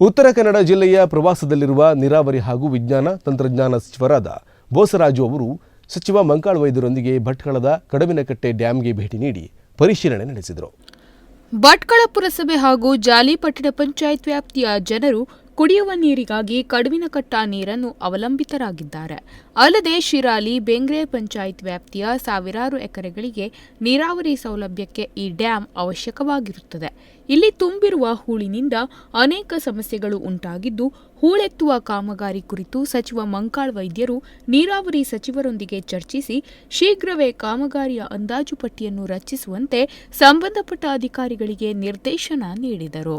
ಉತ್ತರ ಕನ್ನಡ ಜಿಲ್ಲೆಯ ಪ್ರವಾಸದಲ್ಲಿರುವ ನೀರಾವರಿ ಹಾಗೂ ವಿಜ್ಞಾನ ತಂತ್ರಜ್ಞಾನ ಸಚಿವರಾದ ಬೋಸರಾಜು ಅವರು ಸಚಿವ ಮಂಕಾಳ್ ವೈದ್ಯರೊಂದಿಗೆ ಭಟ್ಕಳದ ಕಡವಿನಕಟ್ಟೆ ಡ್ಯಾಂಗೆ ಭೇಟಿ ನೀಡಿ ಪರಿಶೀಲನೆ ನಡೆಸಿದರು. ಭಟ್ಕಳ ಪುರಸಭೆ ಹಾಗೂ ಜಾಲಿಪಟ್ಟಣ ಪಂಚಾಯತ್ ವ್ಯಾಪ್ತಿಯ ಜನರು ಕುಡಿಯುವ ನೀರಿಗಾಗಿ ಕಡುವಿನಕಟ್ಟ ನೀರನ್ನು ಅವಲಂಬಿತರಾಗಿದ್ದಾರೆ. ಅಲ್ಲದೆ ಶಿರಾಲಿ, ಬೆಂಗ್ರೆ ಪಂಚಾಯತ್ ವ್ಯಾಪ್ತಿಯ ಸಾವಿರಾರು ಎಕರೆಗಳಿಗೆ ನೀರಾವರಿ ಸೌಲಭ್ಯಕ್ಕೆ ಈ ಡ್ಯಾಂ ಅವಶ್ಯಕವಾಗಿರುತ್ತದೆ. ಇಲ್ಲಿ ತುಂಬಿರುವ ಹೂಳಿನಿಂದ ಅನೇಕ ಸಮಸ್ಯೆಗಳು ಉಂಟಾಗಿದ್ದು, ಹೂಳೆತ್ತುವ ಕಾಮಗಾರಿ ಕುರಿತು ಸಚಿವ ಮಂಕಾಳ್ ವೈದ್ಯರು ನೀರಾವರಿ ಸಚಿವರೊಂದಿಗೆ ಚರ್ಚಿಸಿ, ಶೀಘ್ರವೇ ಕಾಮಗಾರಿಯ ಅಂದಾಜು ಪಟ್ಟಿಯನ್ನು ರಚಿಸುವಂತೆ ಸಂಬಂಧಪಟ್ಟ ಅಧಿಕಾರಿಗಳಿಗೆ ನಿರ್ದೇಶನ ನೀಡಿದರು.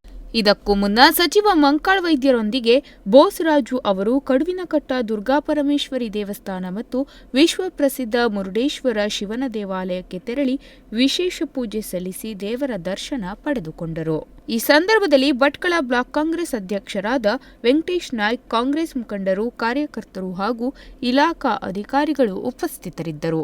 ಇದಕ್ಕೂ ಮುನ್ನ ಸಚಿವ ಮಂಕಾಳ್ ವೈದ್ಯರೊಂದಿಗೆ ಬೋಸರಾಜು ಅವರು ಕಡುವಿನಕಟ್ಟ ದುರ್ಗಾಪರಮೇಶ್ವರಿ ದೇವಸ್ಥಾನ ಮತ್ತು ವಿಶ್ವಪ್ರಸಿದ್ಧ ಮುರುಡೇಶ್ವರ ಶಿವನ ದೇವಾಲಯಕ್ಕೆ ತೆರಳಿ ವಿಶೇಷ ಪೂಜೆ ಸಲ್ಲಿಸಿ ದೇವರ ದರ್ಶನ ಪಡೆದುಕೊಂಡರು. ಈ ಸಂದರ್ಭದಲ್ಲಿ ಭಟ್ಕಳ ಬ್ಲಾಕ್ ಕಾಂಗ್ರೆಸ್ ಅಧ್ಯಕ್ಷರಾದ ವೆಂಕಟೇಶ್ ನಾಯ್ಕ್ ಕಾಂಗ್ರೆಸ್ ಮುಖಂಡರು, ಕಾರ್ಯಕರ್ತರು ಹಾಗೂ ಇಲಾಖಾ ಅಧಿಕಾರಿಗಳು ಉಪಸ್ಥಿತರಿದ್ದರು.